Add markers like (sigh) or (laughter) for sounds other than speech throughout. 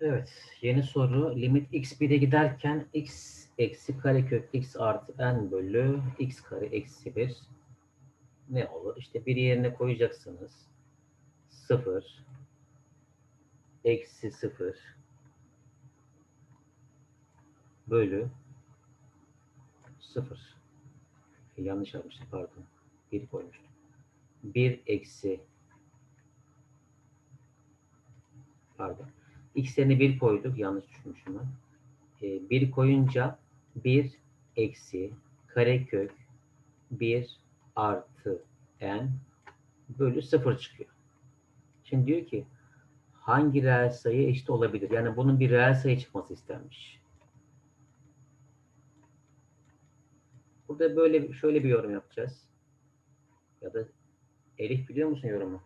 Evet, yeni soru. Limit x 1'e giderken x eksi karekök x artı n bölü x kare eksi 1 ne olur? İşte bir yerine koyacaksınız. 0 eksi 0 bölü 0. Yanlış yapmışım pardon. 1 koymuştum. 1 eksi pardon. X yerine 1 koyduk. Yanlış düşünmüşüm ben. Ee, 1 koyunca 1 eksi karekök 1 artı n bölü 0 çıkıyor. Şimdi diyor ki hangi reel sayı eşit olabilir? Yani bunun bir reel sayı çıkması istenmiş. Burada böyle şöyle bir yorum yapacağız. Ya da Elif biliyor musun yorumu?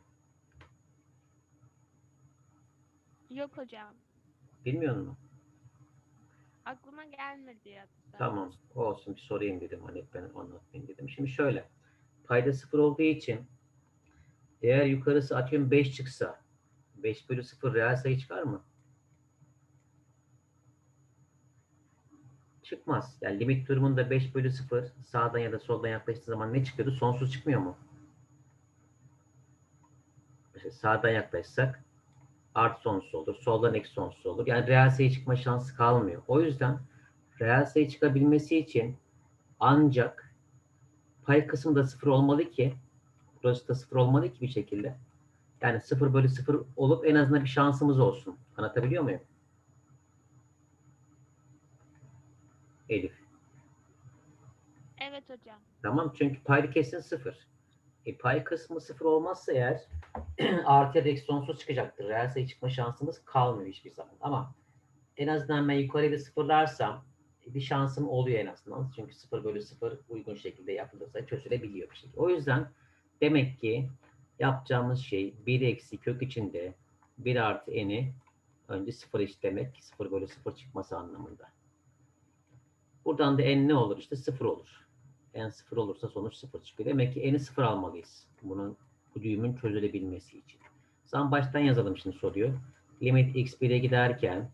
Yok hocam. Bilmiyor musun? Aklıma gelmedi hatta. Tamam. Olsun bir sorayım dedim. Hani ben anlatmayayım dedim. Şimdi şöyle. Payda sıfır olduğu için eğer yukarısı atıyorum 5 çıksa 5 bölü 0 reel sayı çıkar mı? Çıkmaz. Yani limit durumunda 5 bölü 0 sağdan ya da soldan yaklaştığı zaman ne çıkıyordu? Sonsuz çıkmıyor mu? Mesela sağdan yaklaşsak artı sonsuz olur. Soldan eksi sonsuz olur. Yani reel sayı çıkma şansı kalmıyor. O yüzden reel sayı çıkabilmesi için ancak pay kısmı da sıfır olmalı ki burası da sıfır olmalı ki bir şekilde. Yani sıfır bölü sıfır olup en azından bir şansımız olsun. Anlatabiliyor muyum? Elif. Evet hocam. Tamam çünkü payda kesin sıfır. E, pay kısmı sıfır olmazsa eğer (clears throat) artı ya da eksi sonsuz çıkacaktır. Reel sayı çıkma şansımız kalmıyor hiçbir zaman. Ama en azından ben yukarıya bir sıfırlarsam bir şansım oluyor en azından. Çünkü 0 bölü 0 uygun şekilde yapılırsa çözülebiliyor bir şekilde. O yüzden demek ki yapacağımız şey 1 eksi kök içinde 1 artı n'i önce 0 eşitlemek. 0 bölü 0 çıkması anlamında. Buradan da n ne olur? İşte 0 olur. N 0 olursa sonuç 0 çıkıyor. Demek ki n'i 0 almalıyız. Bunun bu düğümün çözülebilmesi için. Zaman baştan yazalım şimdi soruyor. Limit x 1'e giderken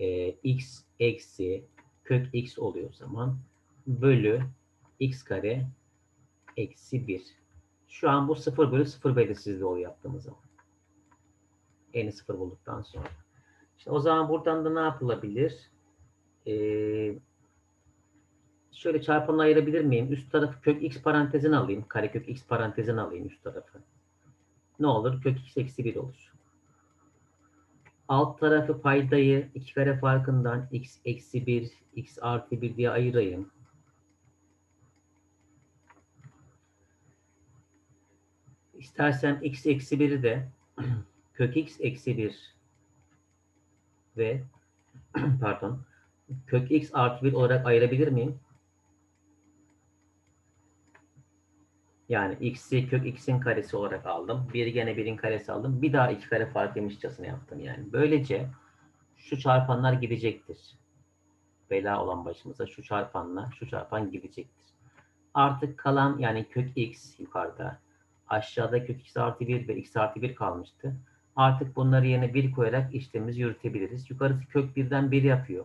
e, x eksi kök x oluyor zaman. Bölü x kare eksi 1. Şu an bu 0 bölü 0 belirsizliği oluyor yaptığımız zaman. N'i 0 bulduktan sonra. İşte o zaman buradan da ne yapılabilir? Ee, şöyle çarpanla ayırabilir miyim? Üst tarafı kök x parantezine alayım. Karekök x parantezine alayım üst tarafı. Ne olur? Kök x eksi 1 olur. Alt tarafı paydayı iki kare farkından x eksi 1, x artı 1 diye ayırayım. İstersem x eksi 1'i de (clears throat) kök x eksi 1 ve (clears throat) pardon kök x artı 1 olarak ayırabilir miyim? Yani x'i kök x'in karesi olarak aldım. Bir gene 1'in karesi aldım. Bir daha iki kare fark yemişçasına yaptım yani. Böylece şu çarpanlar gidecektir. Bela olan başımıza şu çarpanla şu çarpan gidecektir. Artık kalan yani kök x yukarıda. Aşağıda kök x artı 1 ve x artı 1 kalmıştı. Artık bunları yerine 1 koyarak işlemimizi yürütebiliriz. Yukarısı kök 1'den 1 yapıyor.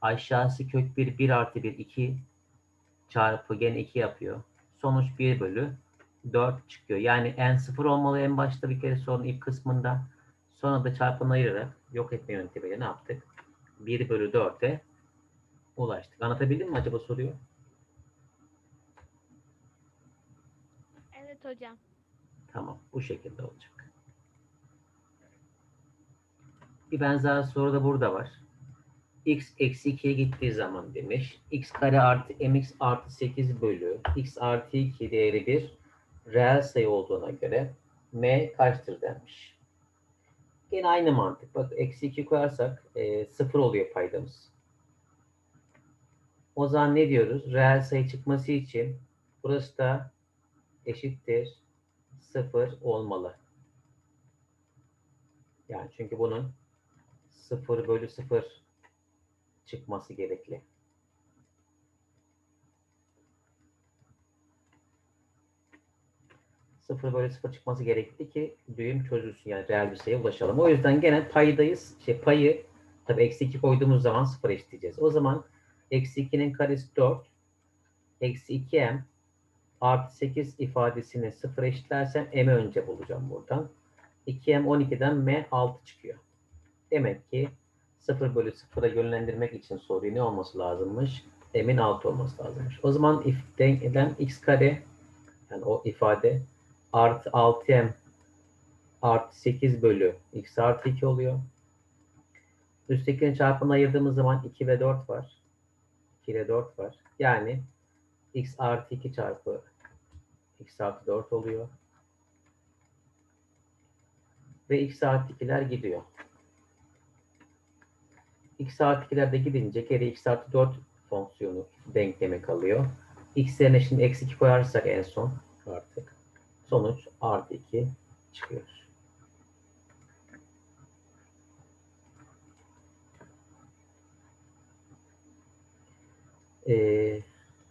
Aşağısı kök 1, 1 artı 1, 2 çarpı gene 2 yapıyor. Sonuç 1 bölü 4 çıkıyor. Yani n 0 olmalı en başta bir kere sorunun ilk kısmında. Sonra da çarpanı ayırarak yok etme yöntemiyle ne yaptık? 1 bölü 4'e ulaştık. Anlatabildim mi acaba soruyu? Evet hocam. Tamam. Bu şekilde olacak. Bir benzer soru da burada var. X eksi 2'ye gittiği zaman demiş. x kare artı mx artı 8 bölü x artı 2 değeri bir reel sayı olduğuna göre m kaçtır denmiş. Yine aynı mantık. Bak eksi 2 koyarsak e, 0 oluyor paydamız. O zaman ne diyoruz? Reel sayı çıkması için burası da eşittir 0 olmalı. Yani çünkü bunun 0 bölü 0 çıkması gerekli. 0 bölü 0 çıkması gerekli ki düğüm çözülsün yani reel bir sayıya ulaşalım. O yüzden gene paydayız. Şey, payı tabii eksi 2 koyduğumuz zaman 0 eşitleyeceğiz. O zaman eksi 2'nin karesi 4 eksi 2m artı 8 ifadesini 0 eşitlersem m'i önce bulacağım buradan. 2m 12'den m 6 çıkıyor. Demek ki 0 bölü 0'a yönlendirmek için soruyu ne olması lazımmış? M'in 6 olması lazımmış. O zaman if denklem x kare yani o ifade artı 6m artı 8 bölü x artı 2 oluyor. Üsttekinin çarpımını ayırdığımız zaman 2 ve 4 var. 2 ile 4 var. Yani x artı 2 çarpı x artı 4 oluyor. Ve x artı 2'ler gidiyor. X artı 2'ler de gidince geri x artı 4 fonksiyonu denklemi kalıyor. x yerine şimdi eksi 2 koyarsak en son artık sonuç artı 2 çıkıyor. Ee,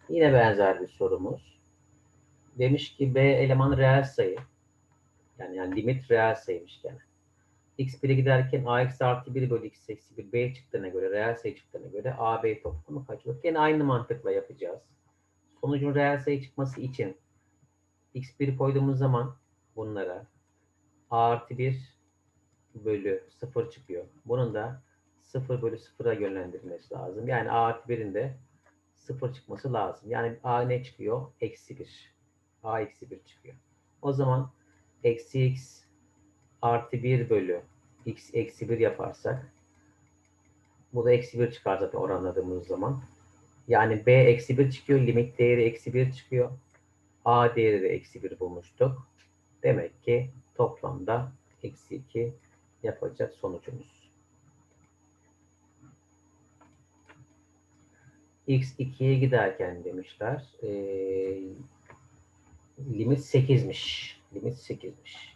yine benzer bir sorumuz. Demiş ki B elemanı reel sayı. Yani, yani limit reel sayıymış gene. X1'e giderken ax artı 1 bölü x eksi 1 b çıktığına göre, reel sayı çıktığına göre a, b toplamı kaç olur? Gene aynı mantıkla yapacağız. Sonucun reel sayı çıkması için x1 koyduğumuz zaman bunlara a artı 1 bölü 0 çıkıyor. Bunun da 0 bölü 0'a yönlendirilmesi lazım. Yani a artı 1'in de 0 çıkması lazım. Yani a ne çıkıyor? Eksi 1. a eksi 1 çıkıyor. O zaman eksi x artı 1 bölü x eksi 1 yaparsak bu da eksi 1 çıkar zaten oranladığımız zaman. Yani b eksi 1 çıkıyor. Limit değeri eksi 1 çıkıyor. a değeri de eksi 1 bulmuştuk. Demek ki toplamda eksi 2 yapacak sonucumuz. x 2'ye giderken demişler. E, limit 8'miş. Limit 8'miş.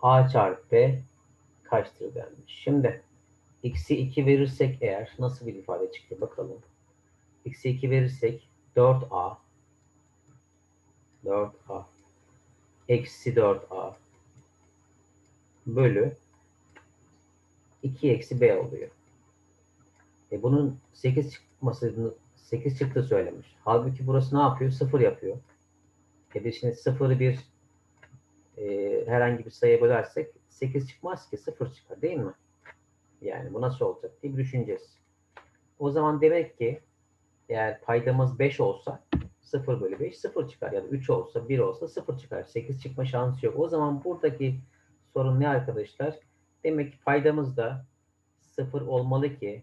A çarpı b kaçtır denmiş. Şimdi x'i 2 verirsek eğer nasıl bir ifade çıkıyor bakalım. x'i 2 verirsek 4a 4a eksi 4a bölü 2 eksi b oluyor. E bunun 8 çıkmasını 8 çıktı söylemiş. Halbuki burası ne yapıyor? 0 yapıyor. E biz şimdi 0'ı bir e, herhangi bir sayıya bölersek 8 çıkmaz ki 0 çıkar değil mi? Yani bu nasıl olacak diye düşüneceğiz. O zaman demek ki eğer paydamız 5 olsa 0 bölü 5 0 çıkar. Ya da 3 olsa 1 olsa 0 çıkar. 8 çıkma şansı yok. O zaman buradaki sorun ne arkadaşlar? Demek ki paydamız da 0 olmalı ki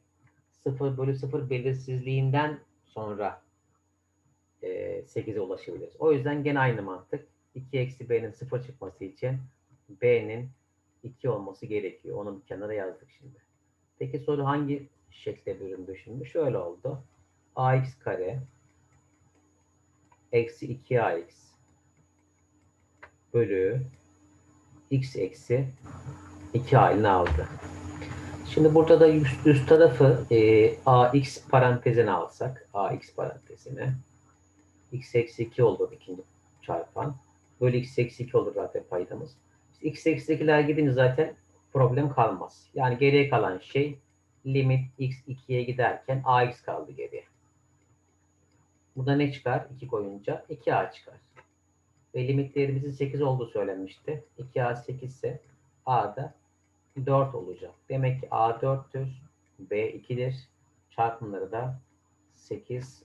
0 bölü 0 belirsizliğinden sonra e, 8'e ulaşabiliriz. O yüzden gene aynı mantık. 2 eksi b'nin 0 çıkması için b'nin 2 olması gerekiyor. Onu bir kenara yazdık şimdi. Peki soru hangi şekle büründü şimdi? Şöyle oldu. ax kare eksi 2ax bölü x eksi 2 halini aldı. Şimdi burada da üst, üst tarafı e, ax parantezine alsak, ax parantezine x eksi 2 olur ikinci çarpan. Bölü x eksi 2 olur zaten paydamız. İşte x eksi 2'ler gidince zaten problem kalmaz. Yani geriye kalan şey limit x 2'ye giderken ax kaldı geriye. Bu da ne çıkar? 2 koyunca 2a çıkar. Ve limitlerimizin 8 olduğu söylenmişti. 2a 8 ise a da 4 olacak. Demek ki a 4'tür, b 2'dir. Çarpımları da 8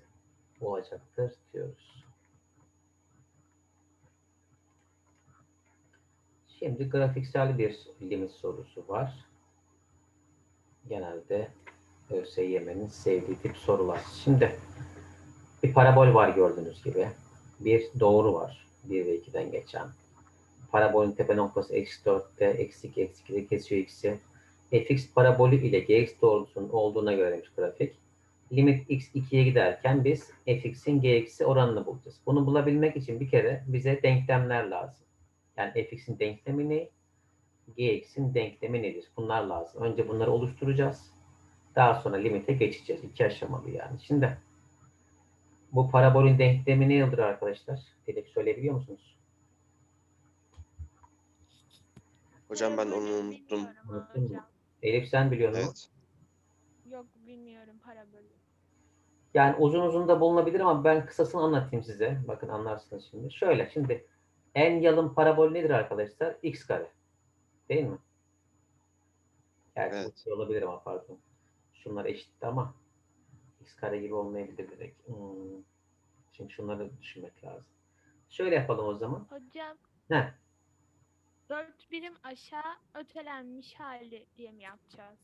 olacaktır diyoruz. Şimdi grafiksel bir limit sorusu var. Genelde ÖSYM'nin sevdiği tip sorular. Şimdi bir parabol var gördüğünüz gibi. Bir doğru var. 1 ve 2'den geçen. Parabolün tepe noktası eksi 4'te, eksi 2, eksi 2'de kesiyor x'i. fx parabolü ile gx doğrusunun olduğuna göre grafik. Limit x 2'ye giderken biz fx'in gx'i oranını bulacağız. Bunu bulabilmek için bir kere bize denklemler lazım. Yani fx'in denklemi ne? gx'in denklemi nedir? Bunlar lazım. Önce bunları oluşturacağız. Daha sonra limite geçeceğiz. İki aşamalı yani. Şimdi bu parabolün denklemi ne yıldır arkadaşlar? Elif söyleyebiliyor musunuz? Hocam ben onu unuttum. Unuttun mu? Elif sen biliyor musun? Evet. Yok bilmiyorum parabolü. Yani uzun uzun da bulunabilir ama ben kısasını anlatayım size. Bakın anlarsınız şimdi. Şöyle şimdi en yalın parabol nedir arkadaşlar? X kare. Değil mi? Gerçi bu Evet. şey olabilir ama pardon. Şunlar eşit ama X kare gibi olmayabilir direkt. Hmm. Şimdi şunları düşünmek lazım. Şöyle yapalım o zaman. Hocam Ne? dört birim aşağı ötelenmiş hali diye mi yapacağız?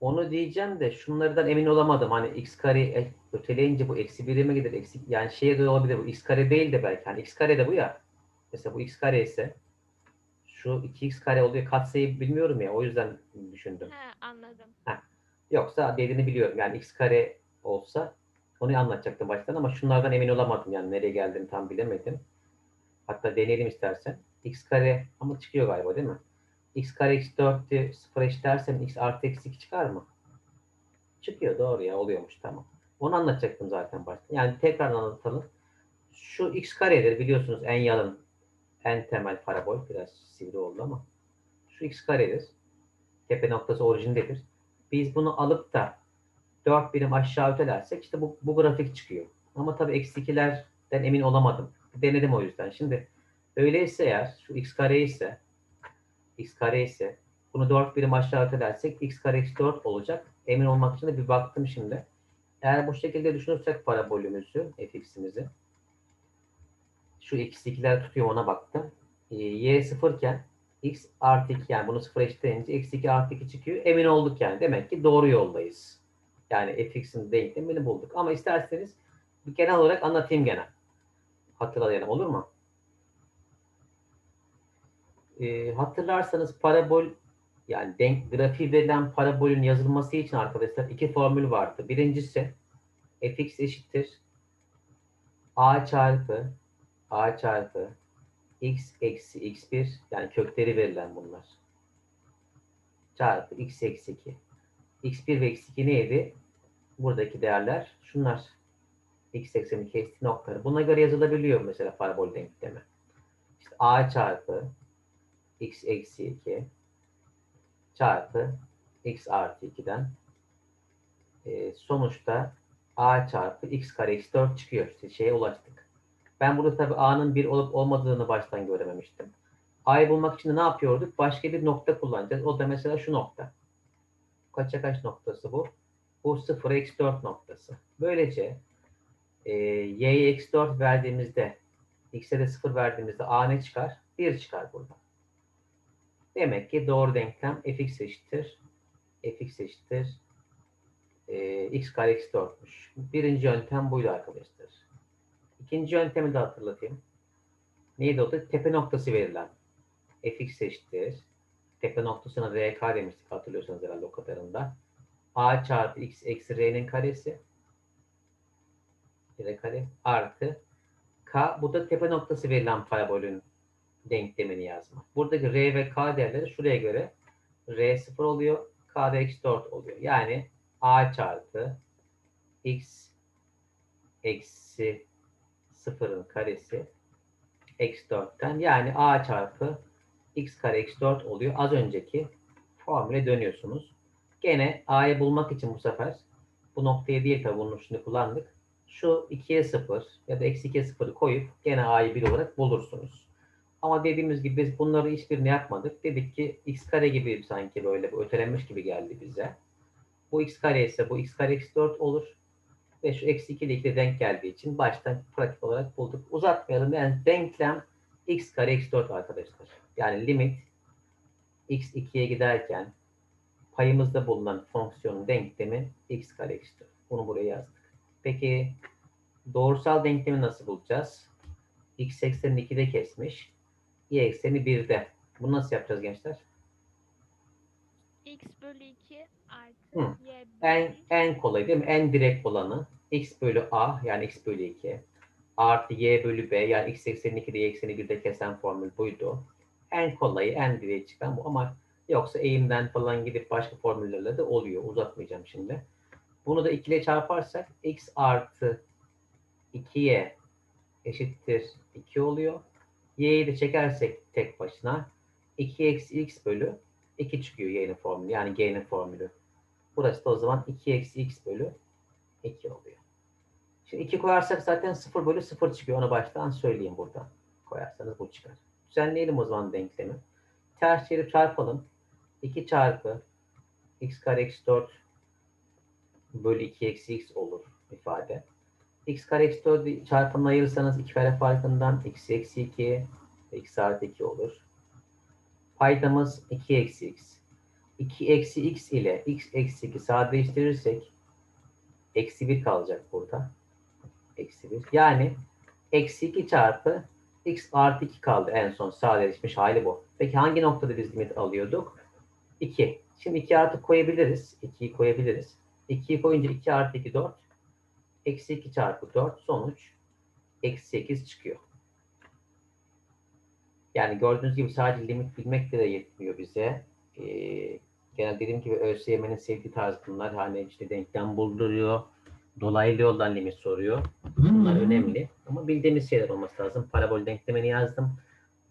Onu diyeceğim de şunlardan emin olamadım. Hani x kare öteleyince bu eksi birime gider. Eksi, yani şeye de olabilir. Bu x kare değil de belki. Hani x kare de bu ya. Mesela bu x kare ise şu 2x kare oluyor. Katsayı bilmiyorum ya. O yüzden düşündüm. He anladım. Yoksa dediğini biliyorum. Yani x kare olsa onu anlatacaktım baştan ama şunlardan emin olamadım. Yani nereye geldiğini tam bilemedim. Hatta deneyelim istersen. x kare ama çıkıyor galiba değil mi? x kare eksi 4'tü 0 eşit dersen x artı eksi 2 çıkar mı? Çıkıyor doğru ya oluyormuş tamam. Onu anlatacaktım zaten başta. Yani tekrar anlatalım. Şu x karedir biliyorsunuz en yalın en temel parabol. Biraz sivri oldu ama. Şu x karedir. Tepe noktası orijindedir. Biz bunu alıp da 4 birim aşağı ötelersek işte bu, bu grafik çıkıyor. Ama tabii eksi 2'lerden emin olamadım. Denedim o yüzden. Şimdi öyleyse eğer şu x kare ise x kare ise bunu 4 birim aşağı ötelersek x kare eksi 4 olacak. Emin olmak için de bir baktım şimdi. Eğer bu şekilde düşünürsek parabolümüzü, fx'imizi şu eksi 2'ler tutuyor ona baktım. Ee, y sıfırken x artı 2 yani bunu sıfıra eşitleyince eksi 2 artı 2 çıkıyor. Emin olduk yani. Demek ki doğru yoldayız. Yani fx'in denklemini bulduk. Ama isterseniz bir genel olarak anlatayım gene. Hatırlayalım olur mu? Ee, hatırlarsanız parabol yani denk grafiği verilen parabolün yazılması için arkadaşlar iki formül vardı. Birincisi fx eşittir a çarpı a çarpı x eksi x1 yani kökleri verilen bunlar. Çarpı x eksi 2. x1 ve x2 neydi? Buradaki değerler şunlar. x eksenini kesti noktaları. Buna göre yazılabiliyor mesela parabol denklemi. İşte a çarpı x eksi 2 çarpı x artı 2'den e, sonuçta a çarpı x kare eksi 4 çıkıyor. İşte şeye ulaştık. Ben burada tabii a'nın 1 olup olmadığını baştan görememiştim. a'yı bulmak için de ne yapıyorduk? Başka bir nokta kullanacağız. O da mesela şu nokta. Kaça kaç noktası bu? Bu 0 eksi 4 noktası. Böylece e, y'ye eksi 4 verdiğimizde x'e de 0 verdiğimizde a ne çıkar? 1 çıkar burada. Demek ki doğru denklem fx eşittir. fx eşittir. E, x kare eksi 4'müş. Birinci yöntem buydu arkadaşlar. İkinci yöntemi de hatırlatayım. Neydi o da? Tepe noktası verilen. fx eşittir. Tepe noktasına rk demiştik hatırlıyorsanız herhalde o kadarında. a çarpı x eksi r'nin karesi. r kare artı k. Bu da tepe noktası verilen parabolün denklemini yazmak. Buradaki r ve k değerleri şuraya göre r 0 oluyor. k da eksi 4 oluyor. Yani a çarpı x eksi 0'ın karesi eksi 4'ten yani a çarpı x kare eksi 4 oluyor. Az önceki formüle dönüyorsunuz. Gene a'yı bulmak için bu sefer bu noktaya değil tabi bunu şimdi kullandık. Şu 2'ye 0 ya da eksi 2'ye 0'ı koyup gene a'yı 1 olarak bulursunuz. Ama dediğimiz gibi biz bunları hiçbirini yapmadık. Dedik ki x kare gibi sanki böyle ötelenmiş gibi geldi bize. Bu x kare ise bu x kare eksi 4 olur. Ve şu eksi 2 ile 2 denk geldiği için baştan pratik olarak bulduk. Uzatmayalım. Yani denklem x kare eksi 4 arkadaşlar. Yani limit x 2'ye giderken payımızda bulunan fonksiyonun denklemi x kare eksi 4. Bunu buraya yazdık. Peki doğrusal denklemi nasıl bulacağız? x eksenini 2'de kesmiş. y ekseni 1'de. Bunu nasıl yapacağız gençler? x bölü 2 artı Hı. En, 3. en kolay değil mi? En direkt olanı x bölü a yani x bölü 2 artı y bölü b yani x ekseni 2'de y ekseni 1'de kesen formül buydu. En kolayı en direğe çıkan bu ama yoksa eğimden falan gidip başka formüllerle de oluyor. Uzatmayacağım şimdi. Bunu da 2 ile çarparsak x artı 2y eşittir 2 oluyor. y'yi de çekersek tek başına 2 eksi x bölü 2 çıkıyor y'nin formülü. Yani g'nin formülü. Burası da o zaman 2 eksi x bölü 2 oluyor. Şimdi 2 koyarsak zaten 0 bölü 0 çıkıyor. Onu baştan söyleyeyim burada. Koyarsanız bu çıkar. Düzenleyelim o zaman denklemi. Ters çevirip çarpalım. 2 çarpı x kare eksi 4 bölü 2 eksi x olur ifade. x kare eksi 4 çarpımını ayırırsanız 2 kare farkından x eksi 2 x artı 2 olur. Paydamız 2 eksi x. 2 eksi x ile x eksi 2 sadeleştirirsek eksi 1 kalacak burada. Eksi 1. Yani eksi 2 çarpı x artı 2 kaldı en son sadeleşmiş hali bu. Peki hangi noktada biz limit alıyorduk? 2. Şimdi 2 artı koyabiliriz. 2'yi koyabiliriz. 2'yi koyunca 2 artı 2 4. Eksi 2 çarpı 4 sonuç eksi 8 çıkıyor. Yani gördüğünüz gibi sadece limit bilmek de yetmiyor bize. Ee, genel dediğim gibi ÖSYM'nin sevdiği tarz bunlar. Hani işte denklem bulduruyor. Dolaylı yoldan limit soruyor. Bunlar önemli. Ama bildiğimiz şeyler olması lazım. Parabol denklemini yazdım.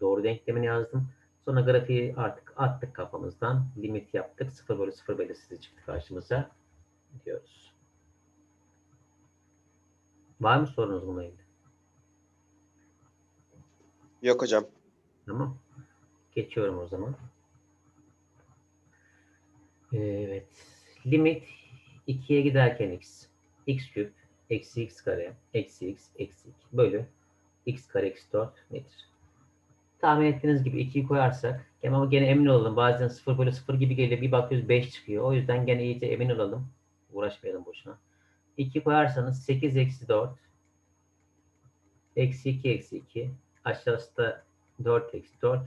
Doğru denklemini yazdım. Sonra grafiği artık attık kafamızdan. Limit yaptık. 0 bölü 0 belirsizliği çıktı karşımıza. Diyoruz. Var mı sorunuz bununla ilgili? Yok hocam. Tamam. Geçiyorum o zaman. Evet. Limit 2'ye giderken x. x küp eksi x kare eksi x eksi 2 bölü x kare eksi 4 nedir? Tahmin ettiğiniz gibi 2'yi koyarsak ama gene emin olalım. Bazen 0 bölü 0 gibi geliyor. Bir bakıyoruz 5 çıkıyor. O yüzden gene iyice emin olalım. Uğraşmayalım boşuna. 2 koyarsanız 8 eksi 4 eksi 2 eksi 2 aşağısı da 4 eksi 4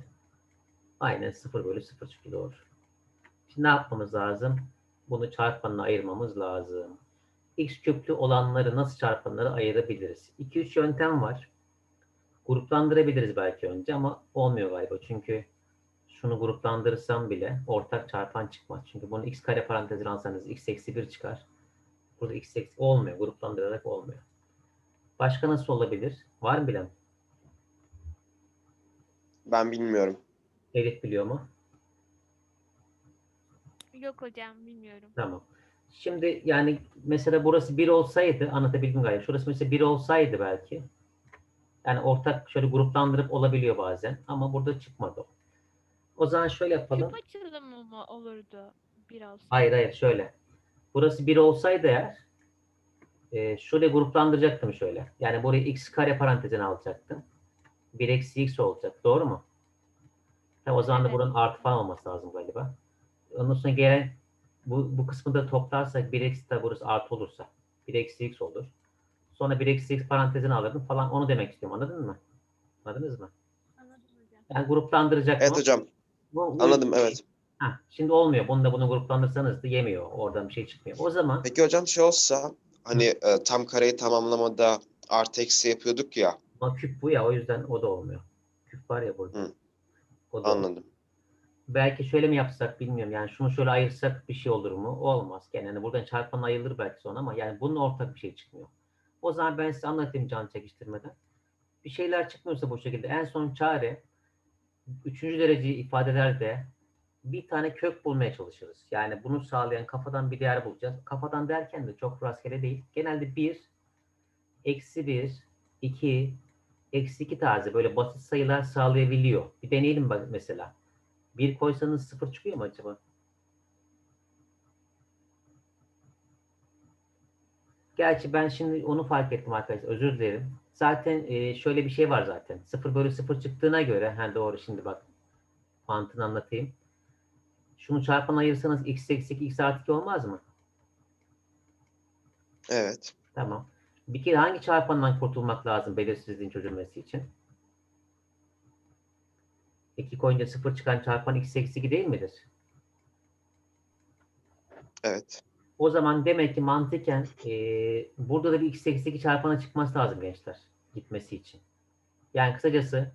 aynen 0 bölü 0 çıkıyor doğru. Ne yapmamız lazım? Bunu çarpanına ayırmamız lazım. X küplü olanları nasıl çarpanlara ayırabiliriz? 2-3 yöntem var. Gruplandırabiliriz belki önce ama olmuyor galiba. Çünkü şunu gruplandırırsam bile ortak çarpan çıkmaz. Çünkü bunu x kare parantezine alsanız x eksi 1 çıkar. Burada x eksi olmuyor. Gruplandırarak olmuyor. Başka nasıl olabilir? Var mı bilen? Ben bilmiyorum. Elif biliyor mu? Yok hocam bilmiyorum. Tamam. Şimdi yani mesela burası 1 olsaydı anlatabildim galiba. Şurası mesela 1 olsaydı belki. Yani ortak şöyle gruplandırıp olabiliyor bazen. Ama burada çıkmadı o. Zaman şöyle yapalım. Küp açılımı mı olurdu biraz? Hayır hayır şöyle. Burası 1 olsaydı eğer e, şöyle gruplandıracaktım şöyle. Yani burayı x kare parantezine alacaktım. 1 eksi x olacak. Doğru mu? Ha, o zaman da Evet. buranın artı falan olması lazım galiba. Ondan sonra gelen bu, bu kısmı da toplarsak 1 eksi de burası artı olursa 1 eksi x olur. Sonra 1 eksi x parantezine alırdım falan onu demek istiyorum. Anladın mı? Anladınız mı? Anladım hocam. Yani gruplandıracaktım. Evet hocam. Bu- bu- Anladım evet. Ha, şimdi olmuyor. Bunu da bunu gruplandırsanız da yemiyor. Oradan bir şey çıkmıyor. O zaman Peki hocam şey olsa hani e, tam kareyi tamamlamada artı eksi yapıyorduk ya. ama küp bu ya o yüzden o da olmuyor. Küp var ya burada. Hı. O da olmuyor. Anladım. Belki şöyle mi yapsak bilmiyorum. Yani şunu şöyle ayırsak bir şey olur mu? Olmaz. Yani hani buradan çarpan ayrılır belki sonra ama yani bunun ortak bir şey çıkmıyor. O zaman ben size anlatayım can çekiştirmeden. Bir şeyler çıkmıyorsa bu şekilde en son çare üçüncü derece ifadelerde bir tane kök bulmaya çalışırız. Yani bunu sağlayan kafadan bir değer bulacağız. Kafadan derken de çok rastgele değil. Genelde 1, eksi 1, 2, eksi 2 tarzı böyle basit sayılar sağlayabiliyor. Bir deneyelim mesela. 1 koysanız 0 çıkıyor mu acaba? Gerçi ben şimdi onu fark ettim arkadaşlar. Özür dilerim. Zaten e, şöyle bir şey var zaten. 0 bölü 0 çıktığına göre. Ha doğru şimdi bak. Mantığını anlatayım. Şunu çarpan ayırsanız x eksi 2 x artı 2 olmaz mı? Evet. Tamam. Bir kere hangi çarpandan kurtulmak lazım belirsizliğin çözülmesi için? 2 koyunca 0 çıkan çarpan x eksi 2 değil midir? Evet. O zaman demek ki mantıken eee, burada da bir x eksi 2 çarpanı çıkması lazım gençler gitmesi için. Yani kısacası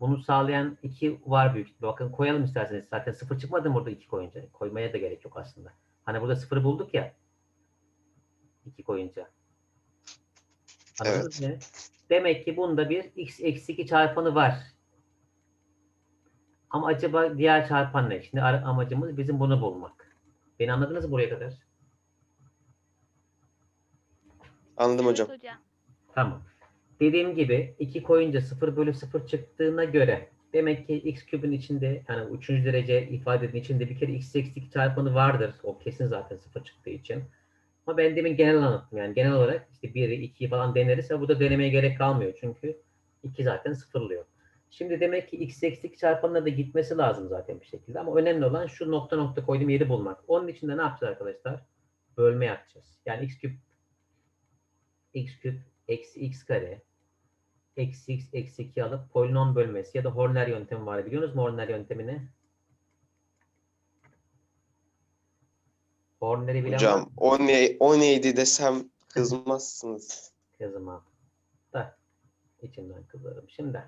bunu sağlayan 2 var büyük ihtimalle. Bakın koyalım isterseniz. Zaten 0 çıkmadı mı burada 2 koyunca? Koymaya da gerek yok aslında. Hani burada 0'ı bulduk ya 2 koyunca. Anladınız mı? Demek ki bunda bir x eksi 2 çarpanı var. Ama acaba diğer çarpan ne? Şimdi amacımız bizim bunu bulmak. Beni anladınız mı buraya kadar? Anladım Evet hocam. Tamam. Dediğim gibi 2 koyunca 0 bölü 0 çıktığına göre demek ki x küpün içinde yani 3. derece ifadenin içinde bir kere x eksi 2 çarpanı vardır. O kesin zaten 0 çıktığı için. Ama ben demin genel anlattım. Yani genel olarak işte 1'i 2'yi falan deneriz. Ama burada denemeye gerek kalmıyor. Çünkü 2 zaten sıfırlıyor. Şimdi demek ki x eksi 2 çarpanına da gitmesi lazım zaten bir şekilde. Ama önemli olan şu nokta nokta koyduğum yeri bulmak. Onun için de ne yapacağız arkadaşlar? Bölme yapacağız. Yani x küp x küp eksi x kare eksi x eksi 2 alıp polinom bölmesi ya da Horner yöntemi var. Biliyorsunuz mu Horner yöntemini? Horner'i bilen var Hocam mı? o, ne, o neydi desem kızmazsınız. (laughs) Kızım abi. Da içimden kızarım. Şimdi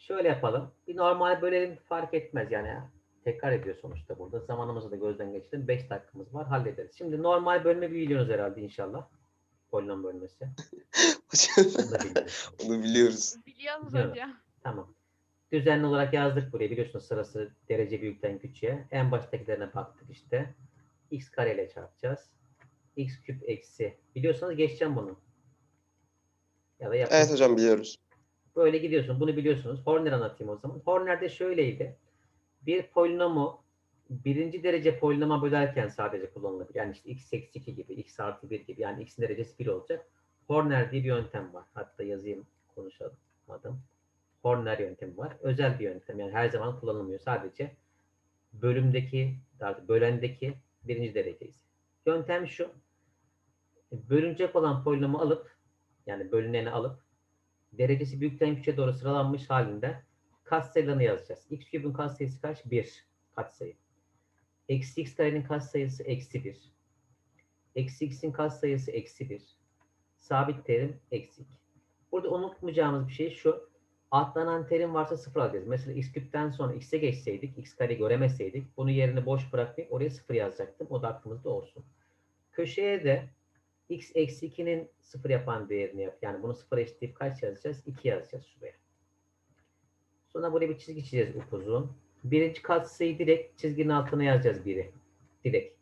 şöyle yapalım. Bir normal bölelim fark etmez yani. Tekrar ediyor sonuçta burada. Zamanımızı da gözden geçirelim. 5 dakikamız var. Hallederiz. Şimdi normal bölme biliyorsunuz herhalde inşallah. Polinom bölmesi. (laughs) Biliyoruz. onu biliyoruz. Biliyoruz hocam. Tamam. Düzenli olarak yazdık buraya. Biliyorsunuz sırası derece büyükten küçüğe. En baştakilerine baktık işte. x kare ile çarpacağız. x küp eksi. Biliyorsanız geçeceğim bunu. Ya da yapın. Evet hocam biliyoruz. Böyle gidiyorsun. Bunu biliyorsunuz. Horner anlatayım o zaman. Horner'de şöyleydi. Bir polinomu birinci derece polinoma bölerken sadece kullanılabilir. Yani işte x eksi 2 gibi, x artı 1 gibi. Yani x'in derecesi 1 olacak. Horner diye bir yöntem var. Hatta yazayım konuşamadım. Horner yöntemi var. Özel bir yöntem. Yani her zaman kullanılmıyor. Sadece bölümdeki, bölendeki birinci dereceyiz. Yöntem şu. Bölünecek olan polinomu alıp yani bölüneni alıp derecesi büyükten küçüğe doğru sıralanmış halinde katsayılarını yazacağız. x küpün katsayısı kaç? 1 katsayı. Eksi x karenin katsayısı eksi 1. Eksi x'in katsayısı eksi 1. Sabit terim eksi 2. Burada unutmayacağımız bir şey şu. Atlanan terim varsa sıfır alacağız. Mesela x küpten sonra x'e geçseydik, x kare göremeseydik bunu yerini boş bırakmayıp oraya sıfır yazacaktım. O da aklımızda olsun. Köşeye de x eksi 2'nin sıfır yapan değerini yap. Yani bunu sıfır eşitleyip kaç yazacağız? 2 yazacağız şuraya. Sonra buraya bir çizgi çizeceğiz upuzun. Birinci katsayı direkt çizginin altına yazacağız 1'i. Direkt.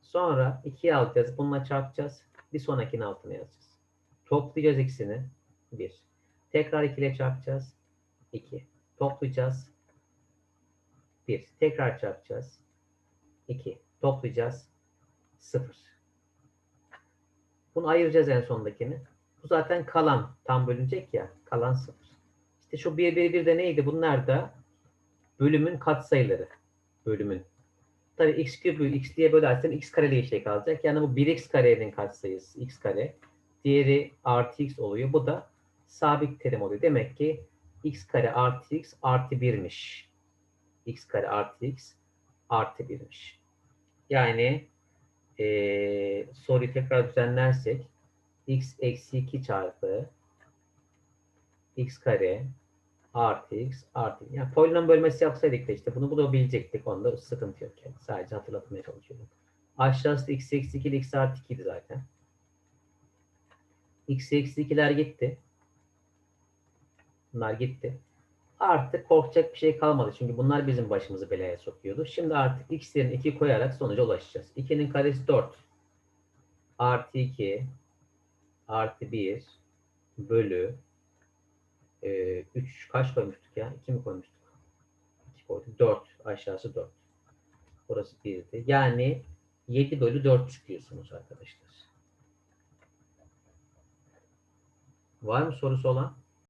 Sonra 2'yi alacağız. Bununla çarpacağız. Bir sonrakinin altına yazacağız. Toplayacağız ikisini. 1. Tekrar 2 ile çarpacağız. 2. Toplayacağız. 1. Tekrar çarpacağız. 2. Toplayacağız. 0. Bunu ayıracağız en sondakini. Bu zaten kalan. Tam bölünecek ya. Kalan 0. İşte şu 1 1 1 de neydi? Bunlar da bölümün katsayıları. Bölümün. Tabii x küpü x diye bölersen x kareli şey kalacak. Yani bu 1x karenin katsayısı x kare. Diğeri artı x oluyor. Bu da sabit terim oluyor. Demek ki x kare artı x artı 1'miş. x kare artı x artı 1'miş. Yani eee soruyu tekrar düzenlersek x eksi 2 çarpı x kare artı x artı yani polinom bölmesi yapsaydık da işte bunu bulabilecektik. Onda sıkıntı yok yani. Sadece hatırlatmaya çalışıyorum. Aşağısı x eksi 2 ile x artı 2 idi zaten. x eksi 2'ler gitti. Bunlar gitti. Artık korkacak bir şey kalmadı. Çünkü bunlar bizim başımızı belaya sokuyordu. Şimdi artık x yerine 2 koyarak sonuca ulaşacağız. 2'nin karesi 4. Artı 2 artı 1 bölü 3 kaç koymuştuk ya? 2 mi koymuştuk? 2 koyduk. 4. Aşağısı 4. Burası 1'di. Yani 7 bölü 4 çıkıyorsunuz arkadaşlar. Var mı sorusu olan?